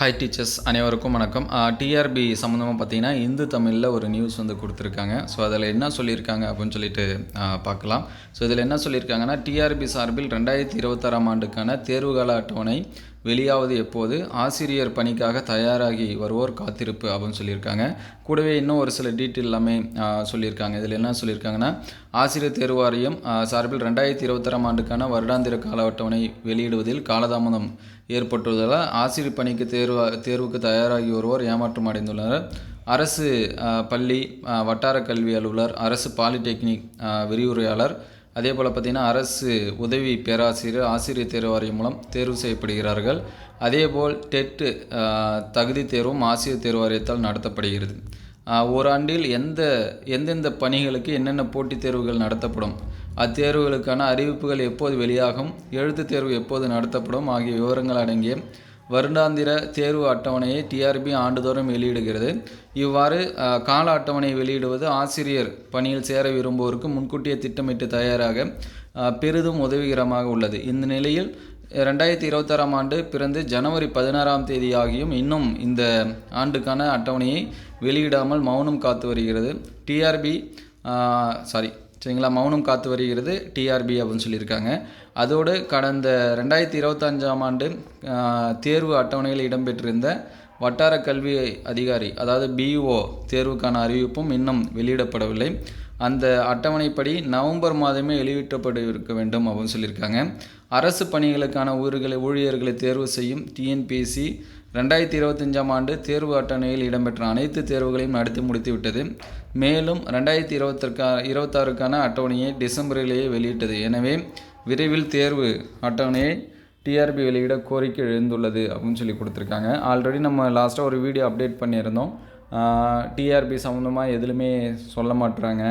Hi teachers அனைவருக்கும் வணக்கம். TRP சம்மந்தமாக பார்த்தீங்கன்னா இந்து தமிழில் ஒரு நியூஸ் வந்து கொடுத்துருக்காங்க. ஸோ அதில் என்ன சொல்லியிருக்காங்க அப்படின்னு சொல்லிட்டு பார்க்கலாம். ஸோ இதில் என்ன சொல்லியிருக்காங்கன்னா டிஆர்பி சார்பில் ரெண்டாயிரத்தி இருபத்தாறாம் ஆண்டுக்கான தேர்வுகால அட்டவணை வெளியாவது எப்போது? ஆசிரியர் பணிக்காக தயாராகி வருவோர் காத்திருப்பு அப்படின்னு சொல்லியிருக்காங்க. கூடவே இன்னும் ஒரு சில டீட்டெயில் எல்லாமே சொல்லியிருக்காங்க. இதில் என்ன சொல்லியிருக்காங்கன்னா ஆசிரியர் தேர்வு வாரியம் சார்பில் ரெண்டாயிரத்தி இருபத்தாறாம் ஆண்டுக்கான வருடாந்திர கால அட்டவணை வெளியிடுவதில் காலதாமதம் ஏற்பட்டுள்ளதால் ஆசிரியர் பணிக்கு தேர்வு தேர்வுக்கு தயாராகி வருவோர் ஏமாற்றம் அடைந்துள்ளனர். அரசு பள்ளி வட்டார கல்வி அலுவலர் அரசு பாலிடெக்னிக் விரிவுரையாளர் அதே போல் பார்த்திங்கன்னா அரசு உதவி பேராசிரியர் ஆசிரியர் தேர்வு வாரியம் மூலம் தேர்வு செய்யப்படுகிறார்கள். அதேபோல் டெட்டு தகுதி தேர்வும் ஆசிரியர் தேர்வு வாரியத்தால் நடத்தப்படுகிறது. ஓராண்டில் எந்த எந்தெந்த பணிகளுக்கு என்னென்ன போட்டித் தேர்வுகள் நடத்தப்படும்? அத்தேர்வுகளுக்கான அறிவிப்புகள் எப்போது வெளியாகும்? எழுத்துத் தேர்வு எப்போது நடத்தப்படும்? ஆகிய விவரங்கள் அடங்கிய வருடாந்திர தேர்வு அட்டவணையை டிஆர்பி ஆண்டுதோறும் வெளியிடுகிறது. இவ்வாறு கால அட்டவணை வெளியிடுவது ஆசிரியர் பணியில் சேர விரும்புவோருக்கு முன்கூட்டியே திட்டமிட்டு தயாராக பெரிதும் உதவிகரமாக உள்ளது. இந்த நிலையில் ரெண்டாயிரத்தி இருபத்தாறாம் ஆண்டு பிறந்து ஜனவரி பதினாறாம் தேதி ஆகியும் இன்னும் இந்த ஆண்டுக்கான அட்டவணையை வெளியிடாமல் மௌனம் காத்து வருகிறது. டிஆர்பி சாரி சரிங்களா? மௌனம் காத்து வருகிறது டிஆர்பி அப்படின்னு சொல்லியிருக்காங்க. அதோடு கடந்த ரெண்டாயிரத்தி இருபத்தஞ்சாம் ஆண்டு தேர்வு அட்டவணையில் இடம்பெற்றிருந்த வட்டார கல்வி அதிகாரி அதாவது பிஇஓ தேர்வுக்கான அறிவிப்பும் இன்னும் வெளியிடப்படவில்லை. அந்த அட்டவணைப்படி நவம்பர் மாதமே வெளியிட்டப்பட இருக்க வேண்டும் அப்படின்னு சொல்லியிருக்காங்க. அரசு பணிகளுக்கான ஊர்களை ஊழியர்களை தேர்வு செய்யும் டிஎன்பிஎஸ்சி ரெண்டாயிரத்தி இருபத்தஞ்சாம் ஆண்டு தேர்வு அட்டவணையில் இடம்பெற்ற அனைத்து தேர்வுகளையும் நடத்தி முடித்துவிட்டது. மேலும் ரெண்டாயிரத்தி இருபத்திற்கா இருபத்தாறுக்கான அட்டவணையை டிசம்பரிலேயே வெளியிட்டது. எனவே விரைவில் தேர்வு அட்டவணையை டிஆர்பி வெளியிட கோரிக்கை எழுந்துள்ளது அப்படின்னு சொல்லி கொடுத்துருக்காங்க. ஆல்ரெடி நம்ம லாஸ்ட்டாக ஒரு வீடியோ அப்டேட் பண்ணியிருந்தோம். டிஆர்பி சம்மந்தமாக எதுலையுமே சொல்ல மாட்டுறாங்க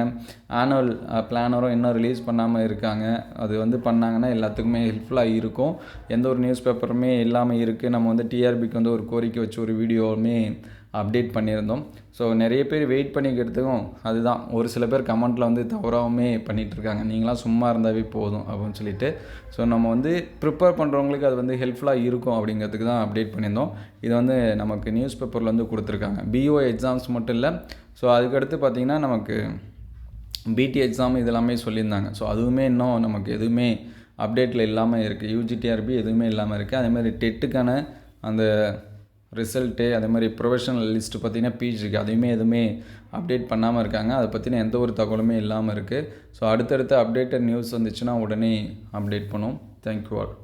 ஆனுவல் பிளானரும் இன்னும் ரிலீஸ் பண்ணாமல் இருக்காங்க. அது வந்து பண்ணாங்கன்னா எல்லாத்துக்குமே ஹெல்ப்ஃபுல்லாக இருக்கும். எந்த ஒரு நியூஸ் பேப்பருமே இல்லாமல் இருக்குது நம்ம வந்து டிஆர்பிக்கு வந்து ஒரு கோரிக்கை வச்சு ஒரு வீடியோவுமே அப்டேட் பண்ணியிருந்தோம். ஸோ நிறைய பேர் வெயிட் பண்ணிக்கிறதுக்கும் அதுதான். ஒரு சில பேர் கமெண்ட்டில் வந்து தவறாகவுமே பண்ணிகிட்ருக்காங்க நீங்களாம் சும்மா இருந்தாவே போதும் அப்படின்னு சொல்லிட்டு. ஸோ நம்ம வந்து ப்ரிப்பேர் பண்ணுறவங்களுக்கு அது வந்து ஹெல்ப்ஃபுல்லாக இருக்கும் அப்படிங்கிறதுக்கு தான் அப்டேட் பண்ணியிருந்தோம். இது வந்து நமக்கு நியூஸ் பேப்பரில் வந்து கொடுத்துருக்காங்க. பிஓ எக்ஸாம்ஸ் மட்டும் இல்லை. ஸோ அதுக்கடுத்து பார்த்திங்கன்னா நமக்கு பிடி எக்ஸாம் இதெல்லாமே சொல்லியிருந்தாங்க. ஸோ அதுவுமே இன்னும் நமக்கு எதுவுமே அப்டேட்டில் இல்லாமல் இருக்குது யூஜிடிஆர்பி எதுவுமே இல்லாமல் இருக்குது அதேமாதிரி டெட்டுக்கான அந்த ரிசல்ட்டு அதே மாதிரி ப்ரொஃபஷனல் லிஸ்ட்டு பார்த்திங்கன்னா பிஜிக்கு அதையுமே எதுவுமே அப்டேட் பண்ணாமல் இருக்காங்க. அதை பற்றின எந்த ஒரு தகவலுமே இல்லாமல் இருக்குது ஸோ அடுத்தடுத்த அப்டேட்டட் நியூஸ் வந்துச்சுன்னா உடனே அப்டேட் பண்ணுவோம். Thank you all